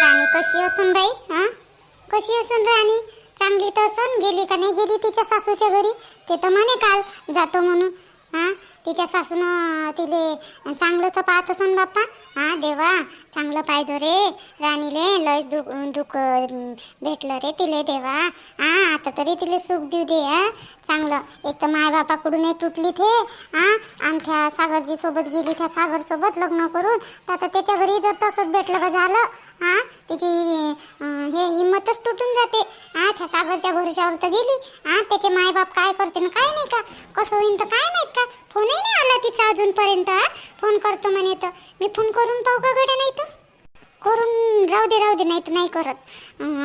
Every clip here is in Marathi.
राणी कशी असन बाई हा? कशी असन राणी? चांगली तर असन गेली का नाही गेली तिच्या सासूच्या घरी? ते तर म्हणे काल जातो म्हणून हा? तिच्या सासूनं तिले चांगलं तर पाहत असन बाप्पा. हा देवा चांगलं पाहिजे रे. राणीले लयच दुख दुख भेटलं रे तिले देवा. हा आता तरी तिले सुख देऊ दे हा. चांगलं. एक तर माय बापाकडून तुटली थे हा. आणि त्या सागरजी सोबत गेली त्या सागरसोबत लग्न करून. तर आता त्याच्या घरी जर तसंच भेटलं का झालं हा. तिची हे हिंमतच तुटून जाते. हा त्या सागरच्या भरोशावर तर गेली. हा त्याचे मायबाप काय करते ना काय नाही का? कसं होईन तर काय नाही का? हो, फोनही नाही आला तिचा अजूनपर्यंत फोन करतो म्हणे तर. मी फोन करून पाहू का गड्या नाही तर? करून राहू दे राहू दे नाही तर नाही करत.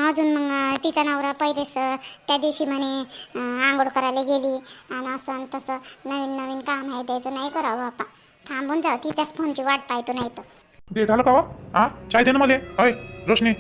अजून मग तिचा नवरा पहिलेच त्या दिवशी म्हणे आंघोळ करायला गेली. आणि असं आणि तसं नवीन नवीन काम आहे द्यायचं नाही करावं बापा थांबून जाऊ तिच्याच फोनची वाट पाहतो नाही तर झालं का हो? हा? चाय दे ना मला. अय रोशनी?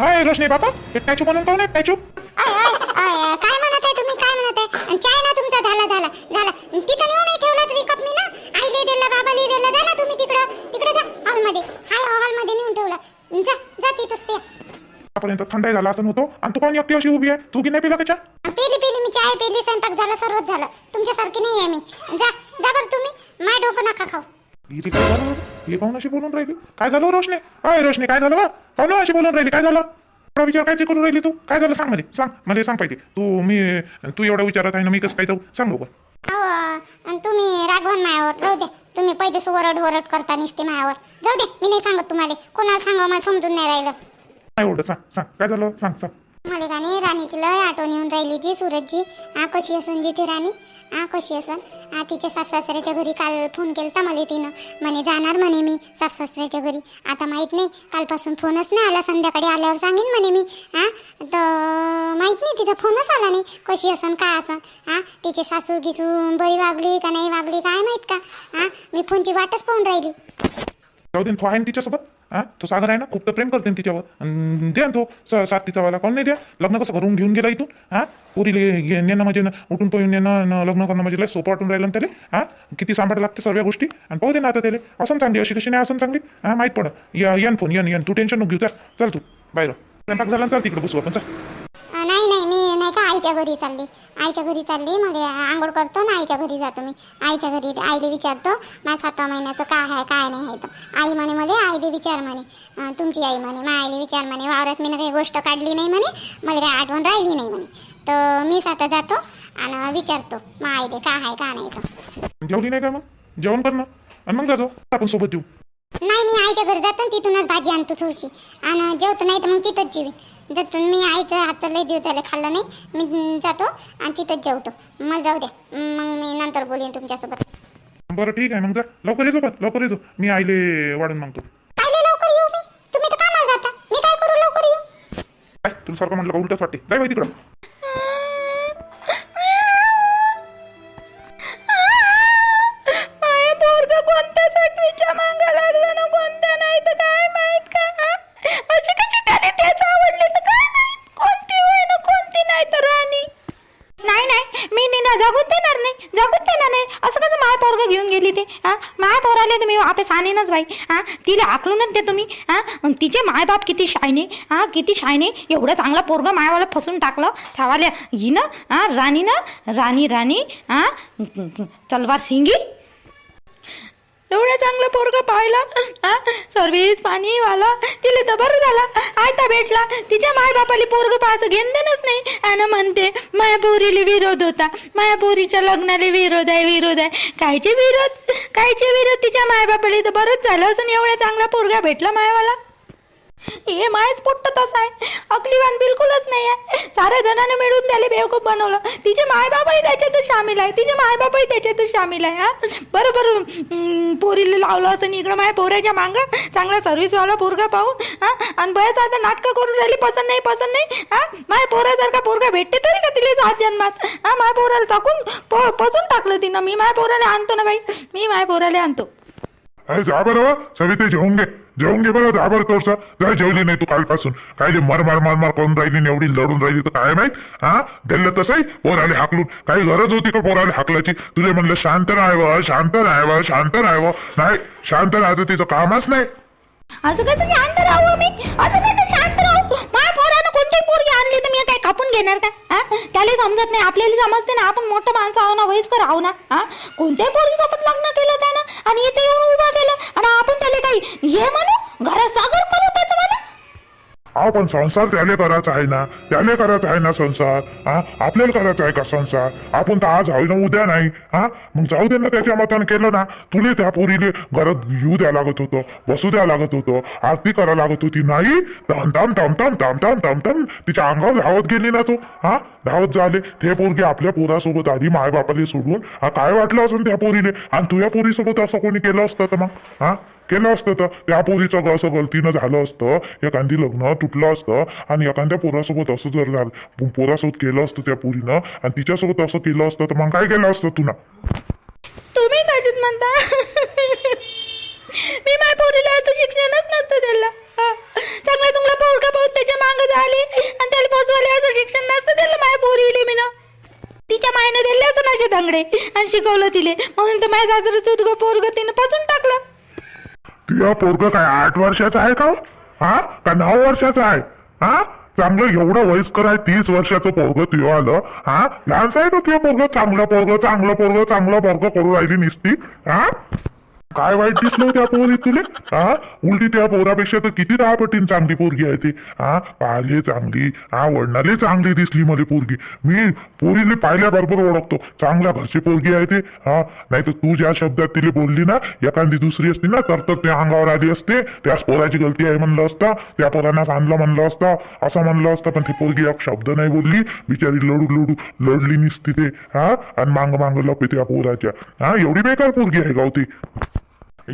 अय रोशनी बाबा एक काय चूप म्हणून पाहू नाही काय चूप अय, अय, अय, काय म्हणत आहे तुम्ही? काय म्हणत आहे? चाय ना तुमचा झाला झाला झाला. तिथं नेऊन ठेवला तरी कप मी ना? आईले दिला बाबाले दिला जा ना तुम्ही तिकडं. तिकडे जा हॉलमध्ये. हाय हॉलमध्ये नेऊन ठेवला. जा जा तिथंच पे. आतापर्यंत थंडाई झाला असं होतो आणि तू कोण एकटी अशी उभी आहे. तू की नाही पिला का चहा पेली पेली मी चाय पेली स्वयंपाक झाला सर्वच झालं. तुमच्यासारखी नाही आहे मी. जा जा बरं तुम्ही. माय डोकं नका खाऊ. काय हे पाहून अशी बोलून राहिली. काय झालं हो रोशने? अय रोशने काय झालं बा पाहून अशी बोलून राहिली. काय झालं? एवढा विचार काय करून राहिली तू? काय झालं? सांगमध्ये सांग. मध्ये सांग पाहिजे. तू मी तू एवढा विचारत आहे ना मी कसं काय जाऊ? सांग बघ तुम्ही रागवण मायावर जाऊ दे. तुम्ही पहिलेच वरड वरड करता निसते मायावर. जाऊ दे मी नाही सांगत तुम्हाला. कोणाला सांगा मला समजून नाही राहिलं. नाही एवढं. सांग सांग. काय झालं? सांग सांग. मला का नाही राणीची लय आठवण येऊन राहिली जी सूरजची. आ कशी असन जी ती राणी? आ कशी असन? आ तिच्या सासऱ्याच्या घरी काल फोन केलता मला तिनं. म्हणे जाणार म्हणे मी सासऱ्याच्या घरी. आता माहीत नाही कालपासून फोनच नाही आला. संध्याकाळी आल्यावर सांगेन म्हणे मी. हा तर माहीत नाही तिचा फोनच आला नाही. कशी असन काय असन? हां तिचे सासू गिसू बरी वागली का नाही वागली काय माहीत का? हा मी फोनची वाटच पाहून राहिली. जाऊ दे तो आहे ना तिच्यासोबत? हा तो सागर आहे ना? खूप तर प्रेम करते तिच्यावर. द्या तो. स- सात तिचा वाला कोण नाही द्या. लग्न कसं करून घेऊन गेला इथून? हा पुरीले नेणं म्हणजे उठून पळून नेणं लग्न करणं म्हणजे लय सोपं वाटून राहिलं त्याला. हा किती सांभाळ लागते सर्व गोष्टी? आणि पाहू दे ना आता त्याला. असं चांगली अशी कशी नाही असं चांगली? हा माहीत पडत यन फोन यन यन तू टेन्शन नको घेऊ. चल चल तू. बाहेर स्वयंपाक झाला ना चल तिकडे बसू आपण. चल अ, नाही नाही मी नाही का आईच्या घरी चालली. आईच्या घरी चालली मग आंघोळ करतो ना आईच्या घरी जातो मी. आईच्या घरी आईला विचारतो माझ्या सातवा महिन्याचं काय आहे काय नाही आहे? तर आई म्हणे मला आईला विचार म्हणे. तुमची आई म्हणे माझ्या आईला विचार म्हणे वावरात मी काही गोष्ट काढली नाही म्हणे मला काही आठवण राहिली नाही म्हणे. तर मीच आता जातो आणि विचारतो मग आईले काय आहे काय नाही? तर जेवली नाही का मग? जेवण कर ना. आणि मग जातो आपण सोबत येऊ. नाही मी आईच्या घरी जातो तिथूनच भाजी आणतो थोडीशी. आणि जेवतो नाही तर मग तिथंच जेवीन. जातो मी आईचं हातचं लय दिवस झाले खाल्लं नाही. मी जातो आणि तिथंच जेवतो. मग जाऊ द्या मग मी नंतर बोलेन तुमच्यासोबत. बरं ठीक आहे. मग जा. लवकर येतो पण लवकर येतो मी आईले वाढून मागतो. कायले लवकर येऊ मी. तुम्ही तर कामाला जाता. मी काय करू? लवकर येऊ. काय? तुला सारखं म्हटलं का उलटच वाटते? जाय बाई तिकडं. मागं घेऊन गेली ते हा? माय पोराले आले तुम्ही आपे सानेनच बाई हा? तिला आकलूनच दे तुम्ही हा? तिचे मायबाप किती शायने हा? किती शायने एवढं चांगलं पोरग मायावाला फसून टाकलं. त्यावाल्या हिनं हा? राणीनं राणी राणी हा? तलवार सिंगी एवढं चांगलं पोरग पाहिलं? हा? सर्विस पाणी वाला? तिला तर बरं झाला. आयता भेटला. तिच्या मायबापाला पोरग पाहायचं घेण देणंच नाही. आणि म्हणते माया पोरीला विरोध होता. माया पोरीच्या लग्नाला विरोध आहे विरोध आहे. कायचे विरोध? कायचे विरोध? तिच्या मायबापाला तर बरंच झालं असं एवढा चांगला पोरगा भेटला मायावाला. हे मायच पोट्ट तसं आहे. अकलीवान बिलकुलच नाही आहे. साऱ्या जणांना मिळून त्याला बेवकूफ बनवलं. तिचे मायबापही त्याच्यातच सामील आहे. तिचे मायबापही त्याच्यातच सामील आहे हा? बरोबर पोरीला लावलं असं इकडं माझ्या पोऱ्याच्या मागं. चांगला सर्व्हिसवाला पोरगा पाहू हा? आणि बयच आता नाटकं करून राहिली पसंत नाही पसंत नाही हा? माझ्या पोऱ्यासारखा पोरगा भेटते तरी का तिला सात जन्मात? हा माझ्या पोराला टाकून प पसून टाकलं तिनं. मी माझ्या पोराला आणतो ना बाई. मी माझ्या पोराला आणतो. अरे जा बरं हो, सविते जेवून घे. जेवून घे बरं जा बरं थोडसा जा जेवली नाही तू कालपासून. काय जे मर मार मार मार करून राहिली एवढी लढून राहिली तर काय माहीत? हा? दिलं तसंही? पोराले हाकलून. काही गरज होती का पोराले हाकलाची तुझे म्हणलं शांत राहावं शांत राहावं शांत राहावं नाही शांत राहायचं तिचं कामच नाही. असं कसं शांत राहू आम्ही? असं कसं शांत राहू? माझ्या पोरगी आणली तर मी काय कापून घेणार का? हा? त्याला समजत नाही. आपल्याला समजते ना. आपण मोठं माणसं आहो ना वयस्कर आहो ना. हा? कोणत्याही पोरगीसोबत लग्न केलं त्यानं आणि इथे येऊन उभा केलं आणि आपण त्याला काही हे म्हणू? घरात सागर करू त्याचं मला अहो पण संसार त्याले करायचा आहे ना. त्याले करायचा आहे ना संसार. हा? आपल्याला करायचा आहे का संसार? आपण तर आज आहे ना उद्या नाही. हा? मग जाऊ दे ना त्याच्या मतानं केलं ना. तुले त्या पोरीले घरात येऊ द्या लागत होतं बसू द्या लागत होतं आरती करा लागत होती नाही? तम तम तम तम तम तम तिच्या अंगावर धावत गेली ना तू. हा? धावत झाले. ते पोरगे आपल्या पोरासोबत आधी मायबापाला सोडून हा काय वाटलं असून त्या पोरीले? आणि तुझ्या पोरीसोबत असं कोणी केलं असतं तर मग? हा? केलं असतं तर त्या पोरीचं असं गलतीनं झालं असतं. एखादी लग्न तुटलं असतं आणि एखाद्या पोरासोबत असं जर झालं पोरासोबत केलं असतं त्या पोरीनं आणि तिच्यासोबत असं केलं असतं तर मग काय केलं असतं तुला? तुम्ही कशीच म्हणता? मी माझ्या पोरीला असं शिक्षणच नसतं त्याला हा. चांगला चांगला पोरगा पाहून त्याच्या मागं झाले आणि त्याला पोचवाले असं शिक्षण नसतं त्याला माझ्या पोरीले मी ना. तिच्या मायने दिले असं माझे दंगडे आणि शिकवलं तिले. म्हणून तर माझ्या सासरं चुतगं पोरग तिनं पचून टाकलं. तुझ्या पोरग काय आठ वर्षाचा आहे का हो? हा? का नऊ वर्षाचा आहे? हा? चांगलं एवढं वयस्कर आहे तीस वर्षाचं पोरग तुझं आलं. हा? लहानसा आहे का तुझं पोरग? चांगलं पोरग चांगलं पोरग चांगलं पोरग करू राहिली निसती. हा? काय वाईट दिसलं हो त्या पोरी तुले? हा उलटी त्या पोरापेक्षा तर किती दहा पटीन चांगली पोरगी आहे ती. हा पाहिले चांगली. हा वडणाले चांगली दिसली मला पोरगी. मी पोरीले पाहिल्याबरोबर ओळखतो. चांगल्या घरची पोरगी आहे ते. हा नाही तर तू ज्या शब्दात तिला बोलली ना एखादी दुसरी असती ना तर तर त्या अंगावर आली असते. त्याच पोराची गलती आहे म्हणलं असता. त्या पोरांना आणलं म्हणलं असता. असं म्हणलं असतं पण ती पोरगी एक शब्द नाही बोलली. बिचारी लडू लडू लढली निसती ते. हा आणि मांग मांग लपे त्या पोराच्या. हा एवढी बेकार पोरगी आहे गावती.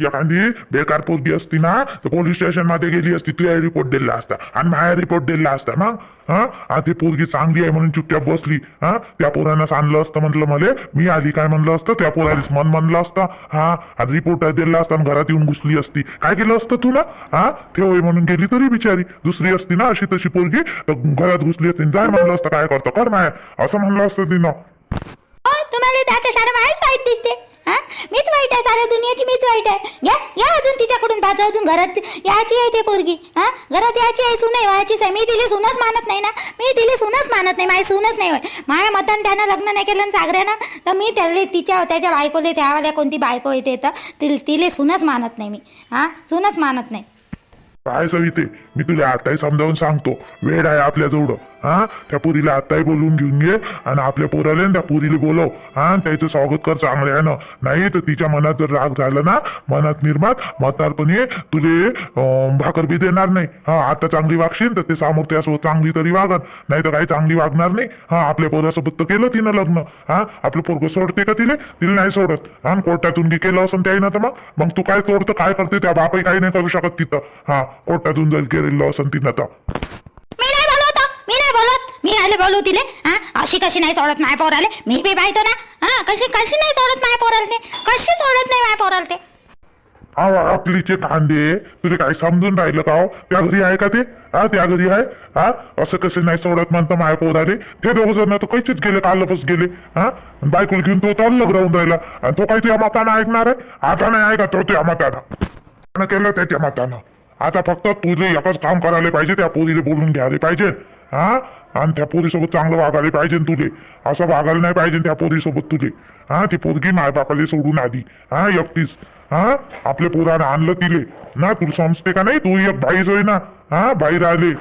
एखादी बेकार पोरगी असती ना तर पोलीस स्टेशनमध्ये गेली असती तुझ्या रिपोर्ट दिला असता. आणि माझ्या रिपोर्ट दिला असता मग हा? ती पोरगी चांगली आहे म्हणून चुपचाप बसली हा? त्या पोरांना आणलं असतं म्हटलं मला मी आधी काय म्हणलं असतं त्या पोरालीच मन म्हणलं असतं हा? आणि रिपोर्ट दिला असता घरात येऊन घुसली असती. काय केलं असतं तुला? हा? ठेव म्हणून गेली तरी बिचारी. दुसरी असती ना अशी तशी पोरगी तर घरात घुसली असती जाय म्हणलं असतं काय करतो? कर माय. असं म्हणलं असतं तिनं. तुम्हाला दिसते. हा? मीच वाईट आहे साऱ्या दुनियाची मीच वाईट आहे. घ्या घ्या अजून तिच्याकडून पाच अजून घरात. याची आहे ते पोरगी हा? घरात याची आहे सुन आहे व्हायचीच आहे. मी तिला सुनच मानत नाही ना? मी तिला सुनच मानत नाही माझी सुनच नाही होय. माझ्या मतान त्यानं लग्न नाही केलं आणि सागऱ्यानं तर मी त्याला तिच्या त्याच्या बायकोले त्यावाल्या कोणती बायको येते तर ति तिले सुनच मानत नाही मी. हा? सुनच मानत नाही. काय सविते? मी तुला आताही समजावून सांगतो. वेळ आहे आपल्या जवळ हा? त्या पुरीला आताही बोलवून घेऊन घे आणि आपल्या पोराला त्या पुरीला बोलव. हा? त्याचं स्वागत कर चांगल्यानं नाही तर तिच्या मनात जर राग झाला ना मनात निर्मात म्हातारपणे तुले भाकर बी देणार नाही. हा आता चांगली वागशील तर ते समोर चांगली तरी वागत नाही तर काही चांगली वागणार नाही. हा आपल्या पोरासोबत तर केलं तिनं लग्न. हा? आपलं पोरग सोडते का तिले? तिला नाही सोडत. हा? कोर्टातून गे केलं असं त्याही ना तर मग? मग तू काय तोडतं काय करते त्या बापाई काही नाही करू शकत तिथं. हा? कोर्टातून जर केलेलं असं तिनं तर मी नाही बोलवत हो. मी नाही बोलत मी राहिले बोलू तिले हा? अशी कशी नाही सोडत माय पोर आले मी बी पाहतो ना? हा कशी कशी नाही सोडत माय पोर आले कशी सोडत नाही माय पोर आले ते हा आपलीचे कांदे तुझे काय समजून राहिलं का हो? त्या घरी आहे का ते? हा त्या घरी आहे? हा असं कसे नाही सोडत म्हणतं माय पोराले? ते दोघ जण तो कैचेच गेले कालपच गेले हा? बायकोला घेऊन तो चाललं राहून राहिला. आणि तो काही तुझ्या मतानं ऐकणार आहे? आता नाही ऐका तो तुझ्या मतानं. केलं त्याच्या मातानं? आता फक्त तुझे एकच काम करायला पाहिजे त्या पोरीला बोलून घ्यायला पाहिजे हा? आणि त्या पोरीसोबत चांगलं वागायला पाहिजे तुले. असं वागायला नाही पाहिजे त्या पोरीसोबत तुले. हा ती पोरगी मायबापाला सोडून आली. हा एकटीच. हा आपल्या पोरानं आणलं तिले. ना तुला समजते का नाही? तू एक बाईच होय ना. हा बाई राहिले.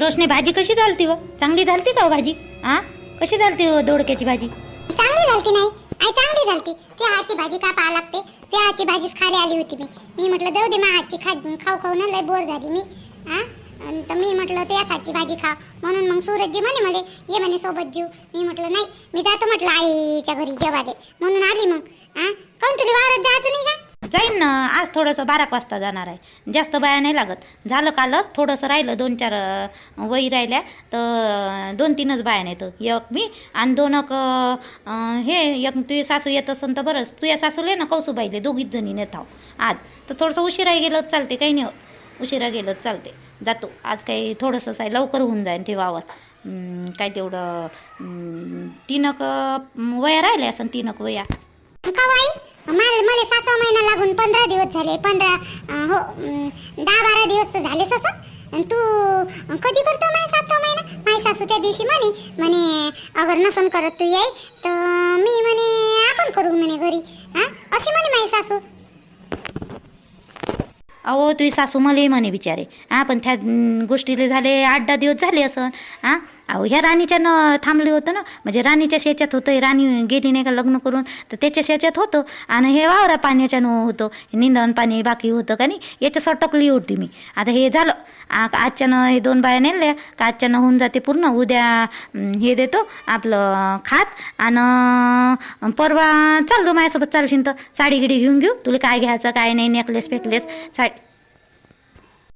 रोशनी भाजी कशी झालती हो? चांगली झालती का हो भाजी? हा कशी झालती हो दोडक्याची भाजी? चांगली झालती नाही. आई चांगली झालती. त्या हातची भाजी का पाहा लागते? त्या हातची भाजीच खाली आली होती मी. मी म्हटलं जाऊ दे माझ्या हातची खा खाऊ खाऊ ना लय बोर झाली मी. हा तर मी म्हटलं तू यासाठी भाजी खा. म्हणून मग सूरजजी म्हणे मला ये म्हणे सोबत जीव. मी म्हटलं नाही मी जातो म्हटलं आईच्या घरी जेवा दे म्हणून आली मग. हा काऊन तुला वावरात जायचं नाही का? जाईन ना आज थोडंसं बारा वाजता जाणार आहे. जास्त बाया नाही लागत. झालं कालच थोडंसं राहिलं दोन चार वही राहिल्या तर दोन तीनच बाया नेतो एक मी आणि दोन एक, हे एक तुझी सासू येत असेल तर बरंच तुझ्या सासूले ना कौसुबाईले दोघीच जणी नेत आहो. आज. तर थोडंसं उशिरा गेलं चालते काही नाही होत. उशिरा गेलं चालते. जातो. आज काही थोडंसंच आहे लवकर होऊन जाईन ते वावर. काय तेवढं तीनक वया राहिल्या असं तीनक वया का मला मला सातवा महिना लागून पंधरा दिवस झाले. पंधरा हो दहा बारा दिवस तर झालेच असं. तू कधी करतो माझ्या सातवा महिना? माझी सासू त्या दिवशी म्हणे म्हणे अगर नसन करत तू याय तर मी म्हणे आपण करू म्हणे घरी. हा? अशी म्हणे माझी सासू. अहो तुझी सासू मले म्हणे बिचारे. हा पण त्या गोष्टीले झाले आठ दहा दिवस झाले असं. हा? अहो ह्या राणीच्या न थांबले होतं ना म्हणजे राणीच्या शेच्यात होतं राणी गेली नाही का लग्न करून तर त्याच्या शेच्यात होतं आणि हे वावरा पाण्याच्या न होतं निंदन पाणी बाकी होतं का नाही याच्या सटकली होती मी. आता हे झालं आ- आजच्यानं हे दोन बाया नेल्या का आजच्यानं होऊन जाते पूर्ण उद्या हे देतो आपलं खात आणि परवा चालतो माझ्यासोबत चालशील तर साडी गिडी घेऊन घेऊ तुला काय घ्यायचं काय नाही नेकलेस फेकलेस साडी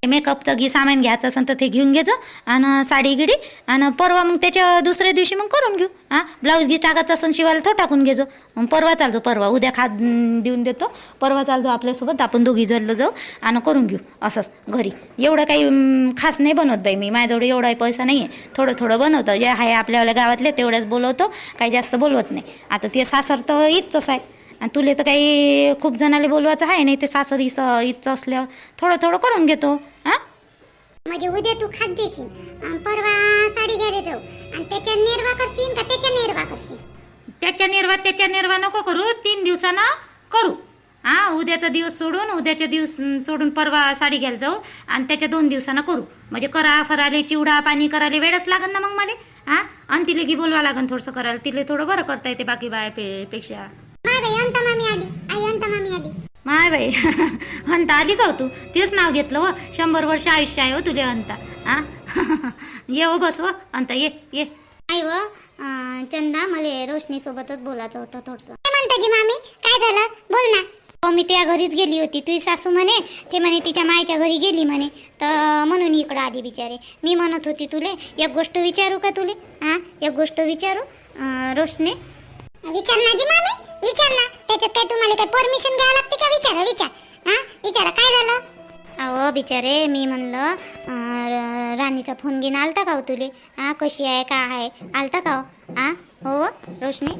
मेकअपचं घे सामान घ्यायचं असेल तर ते घेऊन घ्यायचं आणि साडी गिडी आणि परवा मग त्याच्या दुसऱ्या दिवशी मग करून घेऊ. हां ब्लाऊज घी टाकायचं असेल शिवायला तो टाकून घेजो मग परवा चालतो परवा. उद्या खात देऊन देतो. परवा चालतो आपल्यासोबत आपण दोघी जल्लो जाऊ आणि करून घेऊ. असंच घरी. एवढं काही खास नाही बनवत बाई मी. माझ्याजवळ एवढा पैसा नाही आहे थोडं थोडं बनवतं. जे आहे आपल्यावाल्या गावातले तेवढ्याच बोलवतो. काही जास्त बोलवत नाही. आता ते सासर तर हीच आहे. आणि तुले तर काही खूप जणाले बोलवायचं आहे नाही ते सासर इथचं असल्यावर. थोडं थोडं करून घेतो हां? म्हणजे उद्या तू खात देशील. अन् परवा साडी घ्यायला जाऊ. आणि त्याच्या निर्वा करशील का त्याच्या निर्वा करशील? त्याच्या निर्वा त्याच्या निर्वा नको करू. तीन दिवसानं करू. हा उद्याचा दिवस सोडून उद्याच्या दिवस सोडून परवा साडी घ्यायला जाऊ आणि त्याच्या दोन दिवसानं करू. म्हणजे करा फराले चिवडा पाणी करायला वेळच लागन ना मग मला हा? आणि तिला की बोलवा लागन थोडंसं करायला. तिला थोडं बरं करता येते बाकी बाया पे पेक्षा. माय बाई अंता मामी आली. आई अंता मामी आली. माय बाई अंता आली का हो तू? तेच नाव घेतलं व शंभर वर्ष आयुष्य आहे हो तुले अंता. हा ये हो बस व अंता ये ये. आई व अं, चंदा मला रोशनी सोबतच बोलायचं होतं थोडस. काय म्हणता जी मामी? काय झालं? बोल ना. हो मी त्या घरीच गेली होती. तुझी सासू म्हणे ते म्हणे तिच्या मायच्या घरी गेली म्हणे. तर म्हणून इकडं आली बिचारे. मी म्हणत होती तुले एक गोष्ट विचारू का तुले? हा एक गोष्ट विचारू अं, रोशने? विचार ना जी मामी विचार ना. त्याच्यात काय तुम्हाला काय परमिशन घ्यावं लागते का? विचारा विचार. हा विचारा काय झालं? अहो बिचारे मी म्हणलं अं, र- राणीचा फोन घेऊन आलता का हो तुले? हा कशी आहे का आहे? आलता का हो? हा हो रोशनी?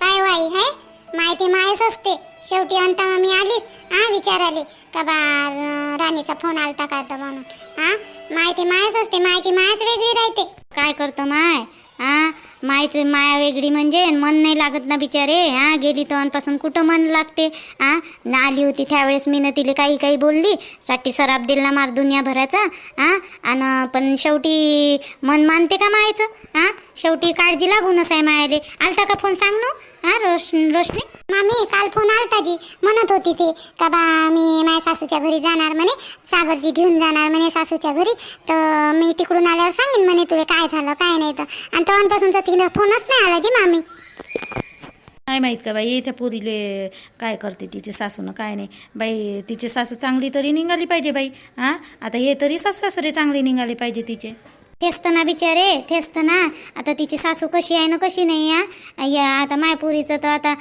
काय वाई है? माहिती मायच असते. शेवटी अंता मी आलीस हा विचाराले. का बा र- राणीचा फोन आलता का तर म्हणून? हा माहिती मायच असते. मायची मायच वेगळी राहते. काय करतो माय? हा मायचं माया वेगळी म्हणजे मन नाही लागत ना बिचारे हा? गेली तर कुठं मन लागते हा? ना आली होती त्यावेळेस मी न तिला काही काही बोलली साठी सराब दिला मार दुनियाभराचा हा? आणि पण शेवटी मन मानते का मायचं हा? शेवटी काळजी लागूनच आहे मायाले. आलता का फोन सांग ना? हा रोश रोशनी? मामी काल फोन आलता जी. म्हणत होती ते का बा मी माझ्या सासूच्या घरी जाणार म्हणे. सागरजी घेऊन जाणार म्हणे सासूच्या घरी. तर मी तिकडून आल्यावर सांगेन म्हणे तुला काय झालं काय नाही तर. आणि तेव्हापासूनचा तिला फोनच नाही आला जी मामी. काय माहीत का बाई त्या पुरीले काय करते तिची सासूनं काय नाही. बाई तिची सासू चांगली तरी निघाली पाहिजे बाई हां? आता हे तरी सासू सासरे चांगले निघाले पाहिजे तिचे. तेच तर ना बिचारे तेच तर ना. आता तिची सासू कशी आहे ना कशी नाही या या आता मायपुरीचं तर आता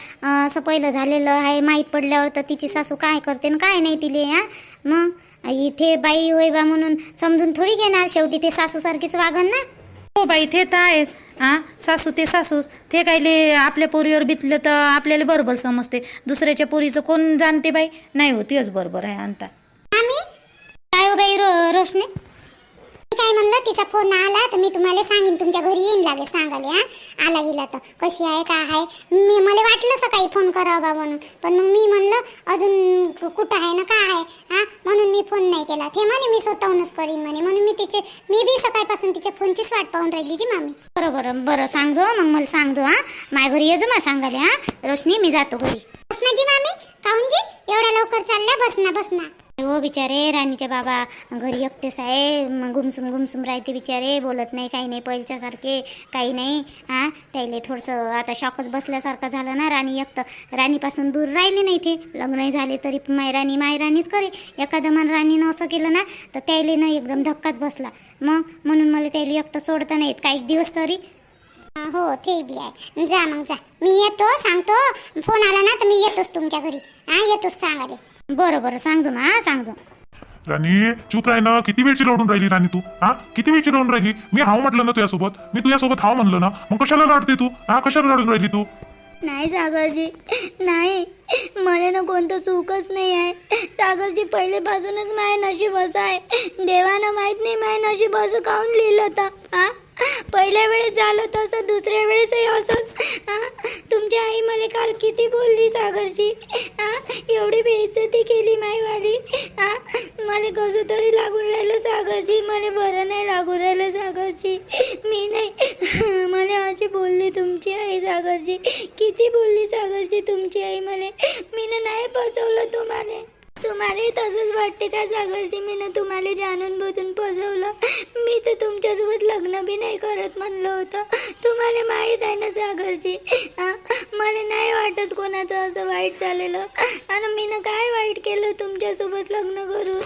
असं पहिलं झालेलं आहे माहीत पडल्यावर तर तिची सासू काय करते ना काय नाही तिले हा. मग इथे बाई होय बा म्हणून समजून थोडी घेणार. शेवटी ते सासूसारखीच वागन ना. हो बाई ते तर आहेच. हां सासू ते सासूस ते कायले आपल्या पोरीवर बितलं तर आपल्याला बरोबर समजते. दुसऱ्याच्या पोरीचं कोण जाणते बाई? नाही हो तेच बरोबर आहे आणता आम्ही काय हो बाई रो रोशने? काय म्हणलं? तिचा फोन आला तर मी तुम्हाला सांगेन. तुमच्या घरी येईन लागेल सांगाले हा? आला गेला तर. कशी आहे काय आहे? मी मला वाटलं सकाळी फोन करावा म्हणून. पण मग मी म्हणलं अजून कुठं आहे ना काय आहे? हा? म्हणून मी फोन नाही केला. ते म्हणे मी स्वतःहूनच करीन म्हणे. म्हणून मी तिचे मी बी सकाळपासून तिच्या फोनचीच वाट पाहून राहिली जी मामी. बरं बरं सांगतो मग मला सांगतो हा? माझ्या घरी येजो मला सांगाले हा? रोशनी मी जातो घरी. बस जी मामी. काहून जी एवढ्या लवकर चालल्या? बस ना बस ना. हो बिचारे राणीचे बाबा घरी एकटेच आहे गुमसुम गुमसुम राहते बिचारे बोलत नाही काही नाही पहिल्यासारखे काही नाही हा त्याला थोडंसं आता शॉकच बसल्यासारखं झालं ना राणी एकटं राणीपासून दूर राहिले नाही ते. लग्नही झाले तरी मायराणी मायराणीच करे. एखादं मन राणीनं असं केलं ना तर त्याला ना एकदम धक्काच बसला. मग म्हणून मला त्याला एकटं सोडता नाहीत काही दिवस तरी. हो ते बी आहे. जा मग जा. मी येतो सांगतो. फोन आला ना तर मी येतोच तुमच्या घरी. हा येतोच सांगाले बरं बरं. सांगतो ना हा सांगतो. राणी चूप राही ना किती वेळची रडून राहिली राणी तू? हा? किती वेळची रडून राहिली? मी हाव म्हटलं ना तुझ्यासोबत. मी तुझ्यासोबत हाव म्हणलं ना. मग कशाला रडते तू? हा कशाला रडून राहिली तू? नाही सागरजी. नाही. मला ना कोणतं सुखच नाही आहे. सागरजी पहिलेपासूनच माय नशीब असं आहे. देवानं माहीत नाही माय नशीब असं काऊन लिहिलं होतं? हा? पहिल्या वेळेस झालं तसं दुसऱ्या वेळेसही असंच हा तुमची आई मला काल किती बोलली सागरजी? हा एवढी बेइज्जती केली माईवाली. हा मला कसं तरी लागून राहिलं सागरजी मला बरं नाही लागून राहिलं सागरजी. मी नाही मला अशी बोलली तुमची आई सागरजी. किती बोलली सागरजी तुमची आई मला. मी नाही बसवलं तुम्हाला. तुम्हाला तसंच वाटते का सागरजी? मी ना तुम्हाला जाणून बुजून फसवलं मी तर तुमच्यासोबत लग्न बी नाही करत म्हणलं होतं. तुम्हाला माहीत आहे ना सागरजी? मला नाही वाटत कोणाचं असं वाईट झालेलं. आणि मी ना काय वाईट केलं तुमच्यासोबत लग्न करून?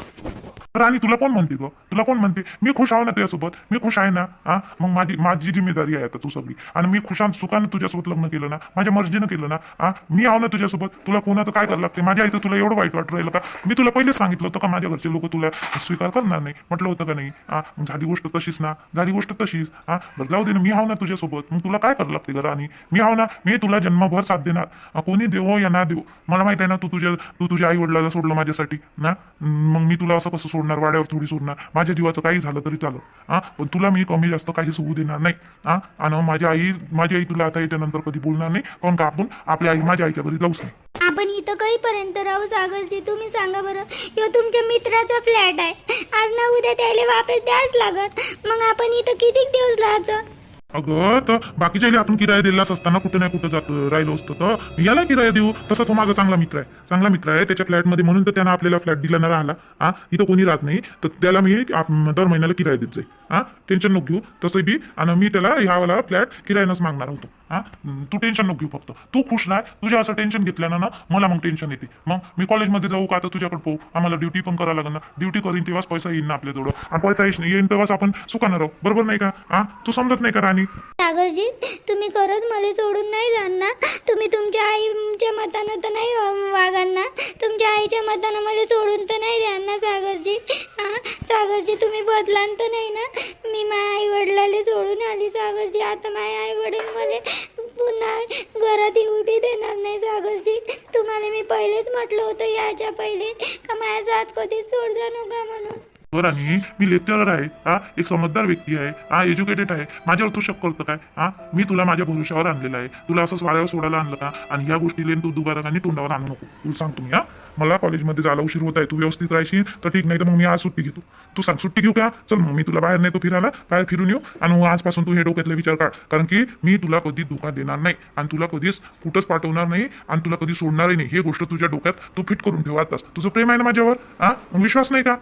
राणी तुला कोण म्हणते गं? तुला कोण म्हणते? मी खुश आहे ना तुझ्यासोबत मी खुश आहे ना? हा मग माझी माझी जिम्मेदारी आहे आता तू सगळी. आणि मी खुशान सुखानं तुझ्यासोबत लग्न केलं ना? माझ्या मर्जीनं केलं ना? हा मी आहो ना तुझ्यासोबत? तुला कोणाचं काय करायला लागते माझ्या आई तर तुला एवढं वाईट वाटू राहिलं का? मी तुला पहिलेच सांगितलं होतं का माझ्या घरचे लोक तुला स्वीकार करणार नाही? म्हटलं होतं का नाही? हा मग झाली गोष्ट तशीच ना? झाली गोष्ट तशीच. हा बरं जाऊ दे ना. मी आहो ना तुझ्यासोबत. मग तुला काय करायला लागते घरा आणि मी आहो ना? मी तुला जन्मभर साथ देणार. कोणी देवो या ना देव? मला माहिती आहे ना तू तुझ्या तू तुझ्या आई वडिलाला सोडलं माझ्यासाठी. ना? मग मी तुला असं कसं सोडणार? वाड्यावर थोडी सोडणार. माझ्या जीवाचं काही झालं तरी चालत हा? पण तुला मी कमी जास्त काहीच होऊ देणार नाही. हा? आणि माझी आई माझी आई तुला आता याच्यानंतर कधी बोलणार नाही. कारण का आपण आपल्या आई माझ्या आईच्या घरी जाऊच नाही. आपण इथं काहीपर्यंत राहू सागरजी तुम्ही सांगा बरं. यो तुमच्या मित्राचा फ्लॅट आहे. आज ना उद्या त्याला वापस द्याच लागत मग आपण इथं किती दिवस राहायचं? अगं तर बाकीच्या आपण किराया दिलाच असताना कुठे नाही कुठे जात राहिलो असतं तर याला किराया देऊ? तसा तो माझा चांगला मित्र आहे. चांगला मित्र आहे त्याच्या फ्लॅटमध्ये म्हणून तर त्यानं आपल्याला फ्लॅट दिला ना राहिला हा? इथं कोणी राहत नाही तर त्याला मी दर महिन्याला किराया देत जाईल. हा? टेन्शन नको घेऊ. तसं बी आणि मी त्याला ह्यावाला फ्लॅट किरायानंच मागणार होतो. हा? तू टेन्शन नको घेऊ फक्त. तू खुश नाही तुझ्या असं टेन्शन घेतल्यानं ना मला मग टेन्शन येते. मग मी कॉलेजमध्ये जाऊ का आता तुझ्याकडे पाहू? आम्हाला ड्युटी पण करावं लागणार ड्युटी करीन तेव्हाच पैसा येईन ना आपल्याजवळ आणि पैसा येईन येईन तेव्हाच आपण सुखानं राहू. बरोबर नाही का? हा? तू समजत नाही का राणी? सागरजी तुम्ही खरंच मला सोडून नाही जाणार तुम्ही तुमच्या आईच्या मतानं तर नाही वा- तुमच्या आईच्या मतानं मला सोडून तर नाही द्याल ना सागरजी? हां सागरजी तुम्ही बदलान तर नाही ना? मी माझ्या आई वडिलाला सोडून आली सागरजी. आता माझ्या आई वडील मला पुन्हा घरात येऊ बी देणार नाही सागरजी. तुम्हाला मी पहिलेच म्हटलं होतं याच्या पहिले का माझ्या साथ कधीच सोड जा नका म्हणून. बरं आणि मी लेक्चरर आहे हा एक समजदार व्यक्ती आहे हा एज्युकेटेड आहे माझ्यावर तू शक करतं काय? हा मी तुला माझ्या भविष्यावर आणलेलं आहे तुला असंच वाऱ्यावर सोडायला आणलं का? आणि ह्या गोष्टीला तू आणि तोंडावर आणू नको. तुला सांगतो मी हा मला कॉलेजमध्ये जायला उशीर होत आहे तू व्यवस्थित राहशील तर ठीक नाही तर मग मी आज सुट्टी घेतो. तू सांग सुट्टी घेऊ का? चल मग मी तुला बाहेर नेतो फिरायला बाहेर फिरून येऊ आणि आजपासून तू हे डोक्यातले विचार काढ. कारण की मी तुला कधी धोका देणार नाही आणि तुला कधीच कुठंच पाठवणार नाही आणि तुला कधी सोडणारही नाही. हे गोष्ट तुझ्या डोक्यात तू फिट करून ठेव आताच. तुझं प्रेम आहे ना माझ्यावर? हा मग विश्वास नाही का?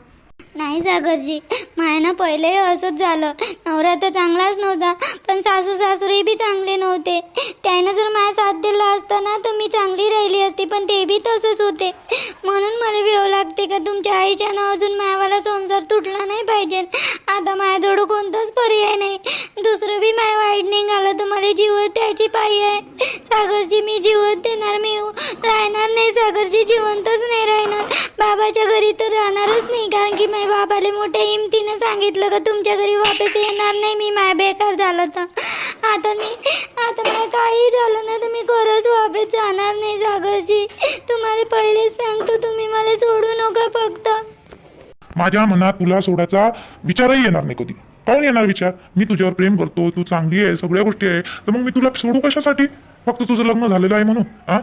नाही सागरजी माय ना पहिले असंच झालं. नवरा तर चांगलाच नव्हता पण सासू सासूही बी चांगले नव्हते. त्यानं जर माझा साथ दिला असता ना तर मी चांगली राहिली असती पण ते बी तसंच होते. म्हणून मला भेव लागते का तुमच्या आईच्या ना अजून मायावाला संसार तुटला नाही पाहिजे. आता माझ्याजवळ कोणताच पर्याय नाही. दुसरं बी माय वाईट निघालं तर मला जीवत द्यायची पाहिजे आहे. सागरजी मी जीवत देणार मी राहणार नाही सागरजी जिवंत की माझ्या बाबाले मोठ्या हिमतीनं सांगितलं का तुमच्या घरी वापस येणार नाही मी माय बेकार झालं तर. आता मी आता मला काही झालं ना तर मी खरंच वापस जाणार नाही सागरजी. तुम्हाला पहिलेच सांगतो तुम्ही मला सोडू नका फक्त. माझ्या मनात तुला सोडायचा विचारही येणार नाही कधी. काऊन येणार विचार? मी तुझ्यावर प्रेम करतो तू चांगली आहे सगळ्या गोष्टी आहे. तर मग मी तुला सोडू कशासाठी? फक्त तुझं लग्न झालेलं आहे म्हणून हा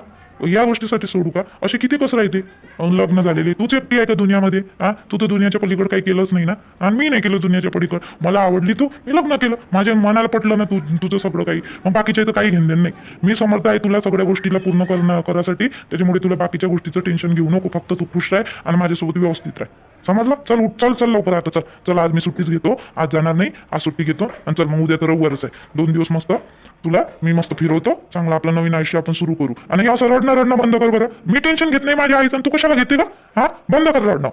या गोष्टीसाठी सोडू का? असे किती कसं आहे ते लग्न झालेले. तूच एकटी आहे का दुनियामध्ये? हा? तू तर दुनियाच्या पलीकडे काही केलंच नाही ना? आणि मी नाही केलं दुनियाच्या पलीकडे. मला आवडली तू. मी लग्न केलं. माझ्या मनाला पटलं ना तू तुझं सगळं काही. मग बाकीच्या इथं काही घेणं नाही. मी समर्थ आहे तुला सगळ्या गोष्टीला पूर्ण करणं करासाठी. त्याच्यामुळे तुला बाकीच्या गोष्टीचं टेन्शन घेऊ नको. फक्त तू खुश राह आणि माझ्यासोबत व्यवस्थित राह. समजलं? चल उठ चल चल लवकर आता चल. चल आज मी सुट्टीच घेतो. आज जाणार नाही. आज सुट्टी घेतो. आणि चल मग उद्या तर रविवारच आहे. दोन दिवस मस्त तुला मी मस्त फिरवतो. चांगलं आपलं नवीन आयुष्य आपण सुरू करू. आणि असं रडणं रडणं बंद कर बरं. मी टेन्शन घेत नाही माझ्या आईचं. तू कशाला घेते का हा? बंद कर रडणं.